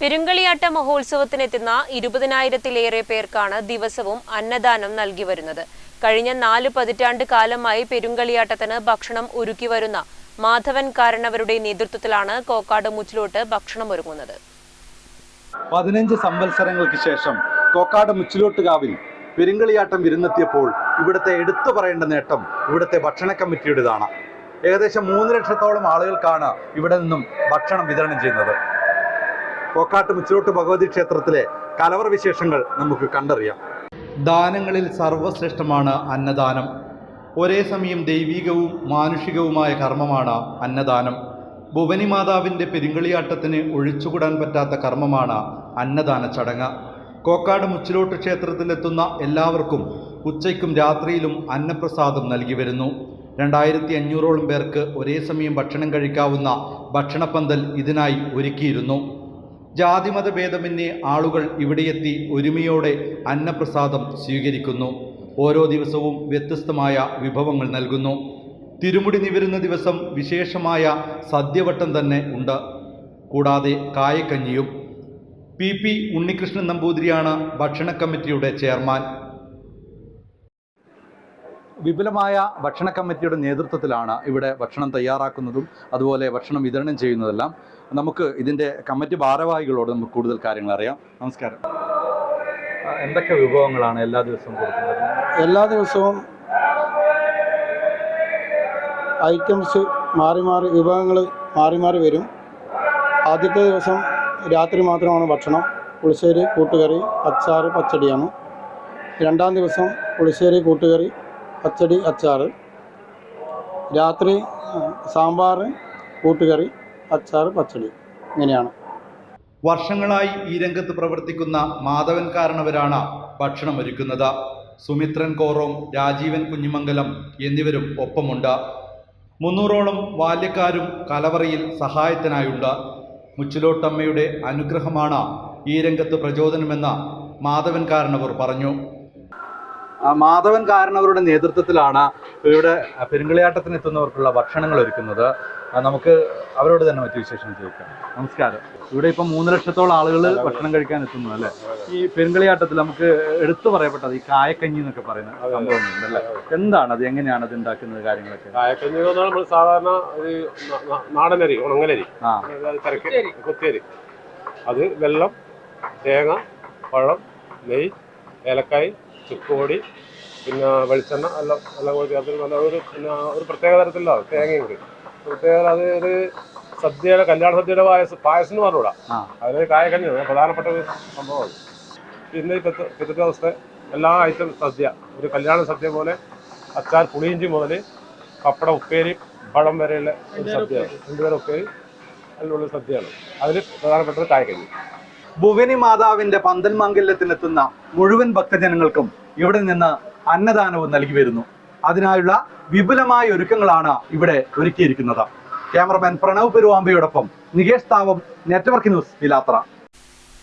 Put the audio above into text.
പെരുങ്കളിയാട്ട മഹോത്സവത്തിനെത്തുന്ന ഇരുപതിനായിരത്തിലേറെ പേർക്കാണ് ദിവസവും അന്നദാനം നൽകി വരുന്നത്. കഴിഞ്ഞ നാല് പതിറ്റാണ്ട് കാലമായി പെരുങ്കളിയാട്ടത്തിന് ഭക്ഷണം ഒരുക്കി വരുന്ന മാധവൻ കാരണവരുടെ നേതൃത്വത്തിലാണ് കോക്കാട് മുച്ചിലോട്ട് ഭക്ഷണം ഒരുങ്ങുന്നത്. പതിനഞ്ച് സംവത്സരങ്ങൾക്ക് ശേഷം കോക്കാട് മുച്ചിലോട്ടുകാവിൽ പെരുങ്കളിയാട്ടം വിരുന്നെത്തിയപ്പോൾ ഇവിടുത്തെ എടുത്തു പറയേണ്ട നേട്ടം ഇവിടുത്തെ ഭക്ഷണ കമ്മിറ്റിയുടേതാണ്. ഏകദേശം മൂന്ന് ലക്ഷത്തോളം ആളുകൾക്കാണ് ഇവിടെ നിന്നും ഭക്ഷണം വിതരണം ചെയ്യുന്നത്. കോക്കാട്ട് മുച്ചിലോട്ട് ഭഗവതി ക്ഷേത്രത്തിലെ കലവർ വിശേഷങ്ങൾ നമുക്ക് കണ്ടറിയാം. ദാനങ്ങളിൽ സർവശ്രേഷ്ഠമാണ് അന്നദാനം. ഒരേ സമയം ദൈവികവും മാനുഷികവുമായ കർമ്മമാണ് അന്നദാനം. ഭുവനി മാതാവിന്റെ പെരുങ്കളിയാട്ടത്തിന് ഒഴിച്ചുകൂടാൻ പറ്റാത്ത കർമ്മമാണ് അന്നദാന ചടങ്ങ്. കോക്കാട് മുച്ചിലോട്ട് ക്ഷേത്രത്തിലെത്തുന്ന എല്ലാവർക്കും ഉച്ചയ്ക്കും രാത്രിയിലും അന്നപ്രസാദം നൽകി വരുന്നു. രണ്ടായിരത്തി അഞ്ഞൂറോളം പേർക്ക് ഒരേ സമയം ഭക്ഷണം കഴിക്കാവുന്ന ഭക്ഷണപ്പന്തൽ ഇതിനായി ഒരുക്കിയിരുന്നു. ജാതിമത ഭേദമന്യേ ആളുകൾ ഇവിടെയെത്തി ഒരുമയോടെ അന്നപ്രസാദം സ്വീകരിക്കുന്നു. ഓരോ ദിവസവും വ്യത്യസ്തമായ വിഭവങ്ങൾ നൽകുന്നു. തിരുമുടി നിവരുന്ന ദിവസം വിശേഷമായ സദ്യവട്ടം തന്നെ ഉണ്ട്. കൂടാതെ കായക്കഞ്ഞിയും. പി പി ഉണ്ണികൃഷ്ണൻ നമ്പൂതിരിയാണ് ഭക്ഷണ കമ്മിറ്റിയുടെ ചെയർമാൻ. വിപുലമായ ഭക്ഷണ കമ്മിറ്റിയുടെ നേതൃത്വത്തിലാണ് ഇവിടെ ഭക്ഷണം തയ്യാറാക്കുന്നതും അതുപോലെ ഭക്ഷണം വിതരണം ചെയ്യുന്നതെല്ലാം. നമുക്ക് ഇതിന്റെ കമ്മിറ്റി ഭാരവാഹികളോട് നമുക്ക് കൂടുതൽ കാര്യങ്ങൾ അറിയാം. നമസ്കാരം. എന്തൊക്കെ വിഭവങ്ങളാണ് എല്ലാ ദിവസവും കൊടുക്കുന്നത്? എല്ലാ ദിവസവും ഐറ്റംസ് മാറി മാറി വിഭവങ്ങൾ മാറി മാറി വരും. ആദ്യത്തെ ദിവസം രാത്രി മാത്രമാണ് ഭക്ഷണം. പുളിശ്ശേരി കൂട്ടുകറി അച്ചാറ് പച്ചടിയാണ്. രണ്ടാം ദിവസം പുളിശ്ശേരി കൂട്ടുകറി പച്ചടി അച്ചാറ്. രാത്രി സാമ്പാർ കൂട്ടുകറി അച്ചാർ പച്ചടി. ഇങ്ങനെയാണ്. വർഷങ്ങളായി ഈ രംഗത്ത് പ്രവർത്തിക്കുന്ന മാധവൻ കാരണവരാണ് ഭക്ഷണം ഒരുക്കുന്നത്. സുമിത്രൻ കോറോം രാജീവൻ കുഞ്ഞിമംഗലം എന്നിവരും ഒപ്പമുണ്ട്. മുന്നൂറോളം ബാല്യക്കാരും കലവറയിൽ സഹായത്തിനായുണ്ട്. മുച്ചിലോട്ടമ്മയുടെ അനുഗ്രഹമാണ് ഈ രംഗത്ത് പ്രചോദനമെന്ന് മാധവൻ കാരണവർ പറഞ്ഞു. മാധവൻ കാരണവരുടെ നേതൃത്വത്തിലാണ് ഇവിടെ പെരുങ്കളിയാട്ടത്തിന് എത്തുന്നവർക്കുള്ള ഭക്ഷണങ്ങൾ ഒരുക്കുന്നത്. നമുക്ക് അവരോട് തന്നെ മറ്റു വിശേഷം ചോദിക്കാം. നമസ്കാരം. ഇവിടെ ഇപ്പം മൂന്ന് ലക്ഷത്തോളം ആളുകൾ ഭക്ഷണം കഴിക്കാൻ എത്തുന്നു അല്ലേ? ഈ പെരുങ്കളിയാട്ടത്തിൽ നമുക്ക് എടുത്തു പറയപ്പെട്ടത് ഈ കായക്കഞ്ഞി എന്നൊക്കെ പറയുന്ന സംഭവങ്ങളുണ്ട് അല്ലേ? എന്താണ് അത്? എങ്ങനെയാണ് അത് ഉണ്ടാക്കുന്നത് കാര്യങ്ങളൊക്കെ? കായക്കഞ്ഞി എന്ന് പറഞ്ഞാൽ നമ്മൾ സാധാരണ നാടനരി ഉണങ്ങലരി. കുത്തിയരി. അത് വെള്ളം തേങ്ങ പഴം നെയ് ഏലക്കായ് ചുക്കുപൊടി പിന്നെ വെളിച്ചെണ്ണ എല്ലാം എല്ലാം കൂടി ചേർത്ത് നല്ല ഒരു പിന്നെ ഒരു പ്രത്യേക തരത്തിലുള്ള തേങ്ങയുണ്ട് പ്രത്യേക അത് ഒരു സദ്യയുടെ കല്യാണ സദ്യയുടെ പായസം പായസം എന്ന് പറഞ്ഞുകൂടാ. ആ. അതിൽ കായക്കഞ്ഞിയാണ് പ്രധാനപ്പെട്ട ഒരു സംഭവമാണ് പിന്നെ ഈ പിറ്റത്തെ ദിവസത്തെ എല്ലാ ഐറ്റം സദ്യ ഒരു കല്യാണ സദ്യ പോലെ അച്ചാർ പുളിയിഞ്ചി മുതൽ പപ്പട ഉപ്പേരി പഴം വരെയുള്ള ഒരു സദ്യയാണ്. രണ്ടുപേരും ഉപ്പേരി അതിലുള്ള സദ്യയാണ്. അതിൽ പ്രധാനപ്പെട്ടത് കായക്കഞ്ഞി ഭുവനി മാതാവിന്റെ പന്തൽ മാംഗല്യത്തിനെത്തുന്ന മുഴുവൻ ഭക്തജനങ്ങൾക്കും ഇവിടെ നിന്ന് അന്നദാനവും നൽകി വരുന്നു. അതിനായുള്ള വിപുലമായ ഒരുക്കങ്ങളാണ് ഇവിടെ ഒരുക്കിയിരിക്കുന്നത്. ക്യാമറമാൻ പ്രണവ് പെരുവാമ്പയോടൊപ്പം നികേഷ് താവം നെറ്റ്വർക്ക് ന്യൂസ് പിലാത്ര